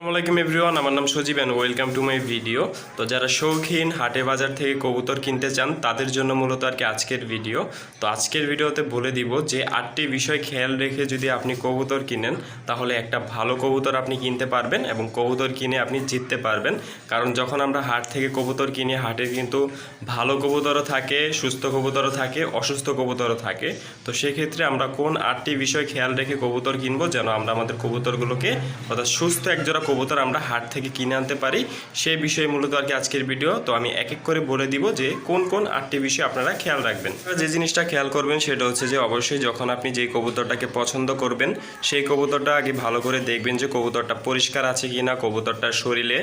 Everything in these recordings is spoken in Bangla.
আসসালামাইকুম এভরিওয়ান, আমার নাম Sajib and welcome to my video তো যারা শৌখিন হাটে বাজার থেকে কবুতর কিনতে চান, তাদের জন্য মূলত আর কি আজকের ভিডিও তো আজকের ভিডিওতে বলে দিব যে আটটি বিষয় খেয়াল রেখে যদি আপনি কবুতর কিনেন, তাহলে একটা ভালো কবুতর আপনি কিনতে পারবেন এবং কবুতর কিনে আপনি জিততে পারবেন। কারণ যখন আমরা হাট থেকে কবুতর কিনি, হাটে কিন্তু ভালো কবুতরও থাকে, সুস্থ কবুতরও থাকে, অসুস্থ কবুতরও থাকে। তো সেক্ষেত্রে আমরা কোন আটটি বিষয় খেয়াল রেখে কবুতর কিনবো যেন আমরা আমাদের কবুতরগুলোকে অর্থাৎ সুস্থ একজোড়া কবুতর আমরা হাট থেকে কিনে আনতে পারি সেই বিষয়ে মূলত আর কি আজকের ভিডিও তো আমি এক এক করে বলে দিব যে কোন কোন আটটি বিষয় আপনারা খেয়াল রাখবেন। যে জিনিসটা খেয়াল করবেন সেটা হচ্ছে যে অবশ্যই যখন আপনি যেই কবুতরটাকে পছন্দ করবেন, সেই কবুতরটা আগে ভালো করে দেখবেন যে কবুতরটা পরিষ্কার আছে কি না কবুতরটার শরীরে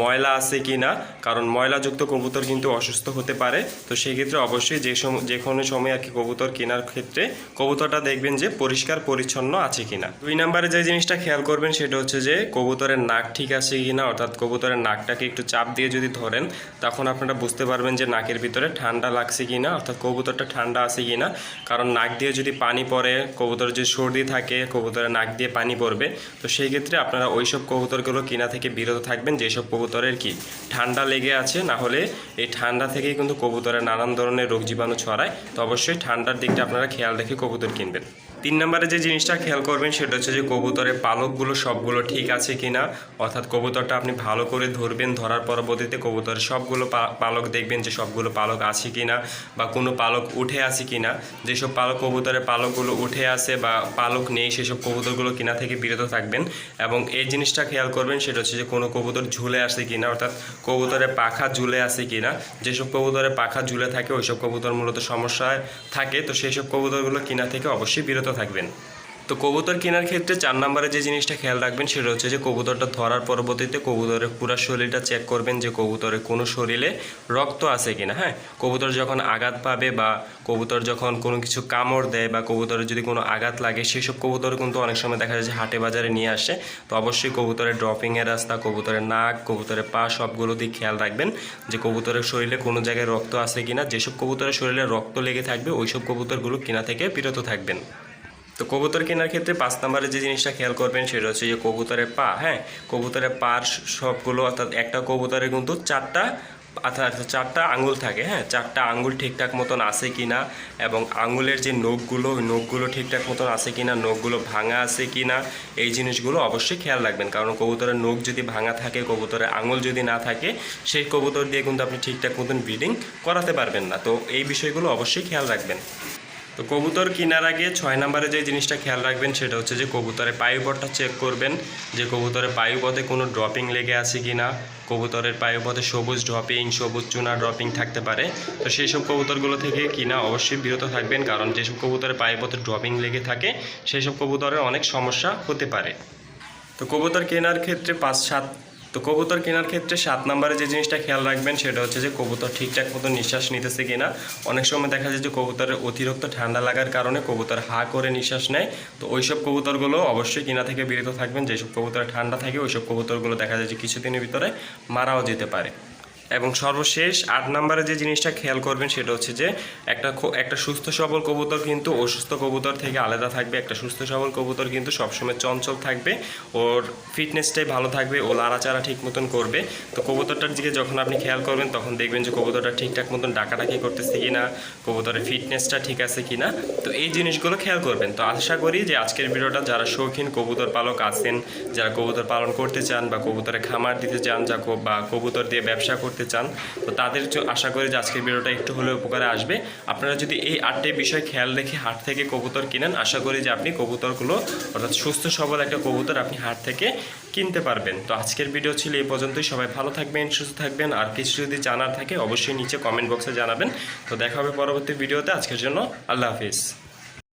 ময়লা আছে কি না কারণ ময়লাযুক্ত কবুতর কিন্তু অসুস্থ হতে পারে। তো সেই ক্ষেত্রে অবশ্যই যে সময় যে কোনো সময় আর কি কবুতর কেনার ক্ষেত্রে কবুতরটা দেখবেন যে পরিষ্কার, পরিচ্ছন্ন আছে কিনা। দুই নম্বরে যে জিনিসটা খেয়াল করবেন সেটা হচ্ছে যে কবুতরের নাক ঠিক আছে কিনা অর্থাৎ কবুতরের নাকটাকে একটু চাপ দিয়ে যদি ধরেন, তখন আপনারা বুঝতে পারবেন যে নাকের ভিতরে ঠান্ডা লাগছে কি না, অর্থাৎ কবুতরটা ঠান্ডা আছে কি না। কারণ নাক দিয়ে যদি পানি পড়ে, কবুতরের যদি সর্দি থাকে, কবুতরের নাক দিয়ে পানি পড়বে, তো সেই ক্ষেত্রে আপনারা ওইসব কবুতরগুলো কিনা থেকে বিরত থাকবেন, যেসব কবুতরের কি ঠান্ডা লেগে আছে, না হলে এই ঠান্ডা থেকেই কিন্তু কবুতরের নানান ধরনের রোগ জীবাণু ছড়ায়। তো অবশ্যই ঠান্ডার দিকটা আপনারা খেয়াল রেখে কবুতর কিনবেন। তিন নম্বরে যে জিনিসটা খেয়াল করবেন, সেটা হচ্ছে যে কবুতরের পালকগুলো সবগুলো ঠিক আছে কিনা অর্থাৎ কবুতরটা আপনি ভালো করে ধরবেন, ধরার পরবর্তীতে কবুতরের সবগুলো পালক দেখবেন যে সবগুলো পালক আছে কিনা বা কোনো পালক উঠে আছে কিনা। যেসব পালক কবুতরের পালকগুলো উঠে আসে বা পালক নেই, সেসব কবুতরগুলো কিনা থেকে বিরত থাকবেন। এবং এই জিনিসটা খেয়াল করবেন, সেটা হচ্ছে যে কোনো কবুতর ঝুলে আসে কিনা, অর্থাৎ কবুতরের পাখা ঝুলে আসে কিনা। যেসব কবুতরের পাখা ঝুলে থাকে, ওইসব কবুতর মূলত সমস্যায় থাকে। তো সেই সব কবুতরগুলো কিনা থেকে অবশ্যই বিরত থাকবেন। তো কবুতর কেনার ক্ষেত্রে চার নম্বরে যে জিনিসটা খেয়াল রাখবেন সেটা হচ্ছে যে কবুতরটা ধরার পরবর্তীতে কবুতরের পুরো শরীরটা চেক করবেন যে কবুতরের কোনো শরীরে রক্ত আছে কিনা হ্যাঁ? কবুতর যখন আঘাত পাবে বা কবুতর যখন কোনো কিছু কামড় দেয় বা কবুতরের যদি কোনো আঘাত লাগে, সেসব কবুতর কিন্তু অনেক সময় দেখা যায় যে হাটে বাজারে নিয়ে আসে। তো অবশ্যই কবুতরের ড্রপিংয়ের রাস্তা, কবুতরের নাক, কবুতরের পা সবগুলো দিক খেয়াল রাখবেন যে কবুতরের শরীরে কোনো জায়গায় রক্ত আছে কিনা। যেসব কবুতরের শরীরে রক্ত লেগে থাকবে, ওইসব কবুতরগুলো কিনা থেকে বিরত থাকবেন। তো কবুতর কেনার ক্ষেত্রে পাঁচ নম্বরে যে জিনিসটা খেয়াল করবেন সেটা হচ্ছে যে কবুতরের পা হ্যাঁ? কবুতরের পার সবগুলো অর্থাৎ একটা কবুতরের কিন্তু চারটা অর্থাৎ চারটা আঙুল থাকে হ্যাঁ? চারটা আঙুল ঠিকঠাক মতন আছে কি না এবং আঙুলের যে নখগুলো নখগুলো ঠিকঠাক মতন আছে কি না নখগুলো ভাঙা আছে কি না এই জিনিসগুলো অবশ্যই খেয়াল রাখবেন। কারণ কবুতরের নখ যদি ভাঙা থাকে, কবুতরের আঙুল যদি না থাকে, সেই কবুতর দিয়ে কিন্তু আপনি ঠিকঠাক মতন ব্রিডিং করাতে পারবেন না। তো এই বিষয়গুলো অবশ্যই খেয়াল রাখবেন। তো কবুতর কেনার আগে ছয় নম্বরে যে জিনিসটা খেয়াল রাখবেন সেটা হচ্ছে যে কবুতরের পায়ুপথটা চেক করবেন যে কবুতরের পায়ুপথে কোনো ড্রপিং লেগে আছে কি না কবুতরের পায়ুপথে সবুজ ড্রপিং সবুজ চুনা ড্রপিং থাকতে পারে। তো সেই সব কবুতরগুলো থেকে কিনা অবশ্যই বিরত থাকবেন, কারণ যেসব কবুতরের পায়ুপথে ড্রপিং লেগে থাকে সেই সব কবুতরের অনেক সমস্যা হতে পারে। তো কবুতর কেনার ক্ষেত্রে পাঁচ সাত তো কবুতর কেনার ক্ষেত্রে সাত নম্বরে যে জিনিসটা খেয়াল রাখবেন, সেটা হচ্ছে যে কবুতর ঠিকঠাক মতো নিঃশ্বাস নিতেছে কিনা। অনেক সময় দেখা যায় যে কবুতরের অতিরিক্ত ঠান্ডা লাগার কারণে কবুতর হা করে নিঃশ্বাস নেয়। তো ওইসব কবুতরগুলো অবশ্যই কেনা থেকে বিরত থাকবেন। যেসব কবুতর ঠান্ডা থাকে, ওইসব কবুতরগুলো দেখা যায় যে কিছুদিনের ভিতরে মারাও যেতে পারে। এবং সর্বশেষ আট নম্বরে যে জিনিসটা খেয়াল করবেন সেটা হচ্ছে যে একটা একটা সুস্থ সবল কবুতর কিন্তু অসুস্থ কবুতর থেকে আলাদা থাকবে। একটা সুস্থ সবল কবুতর কিন্তু সবসময় চঞ্চল থাকবে। ওর ফিটনেসটাই ভালো থাকবে। ও লাড়াচাড়া ঠিক মতন করবে। তো কবুতরটার দিকে যখন আপনি খেয়াল করবেন, তখন দেখবেন যে কবুতরটা ঠিকঠাক মতন ডাকাডাকি করতেছে কিনা, কবুতরের ফিটনেসটা ঠিক আছে কিনা। তো এই জিনিসগুলো খেয়াল করবেন। তো আশা করি যে আজকের ভিডিওটা যারা শৌখিন কবুতর পালক আছেন, যারা কবুতর পালন করতে চান বা কবুতরে খামার দিতে চান, যা কো- বা কবুতর দিয়ে ব্যবসা করতে চান, তো তাদের আশা করি যে আজকের ভিডিওটা একটু হলেও উপকারে আসবে। আপনারা যদি এই আটটি বিষয় খেয়াল রেখে হাট থেকে কবুতর কিনেন, আশা করি যে আপনি কবুতরগুলো, অর্থাৎ সুস্থ সবল একটা কবুতর আপনি হাট থেকে কিনতে পারবেন। তো আজকের ভিডিও ছিল এই পর্যন্তই। সবাই ভালো থাকবেন, সুস্থ থাকবেন। আর কিছু যদি জানার থাকে, অবশ্যই নিচে কমেন্ট বক্সে জানাবেন। তো দেখা হবে পরবর্তী ভিডিওতে। আজকের জন্য আল্লাহ হাফিজ।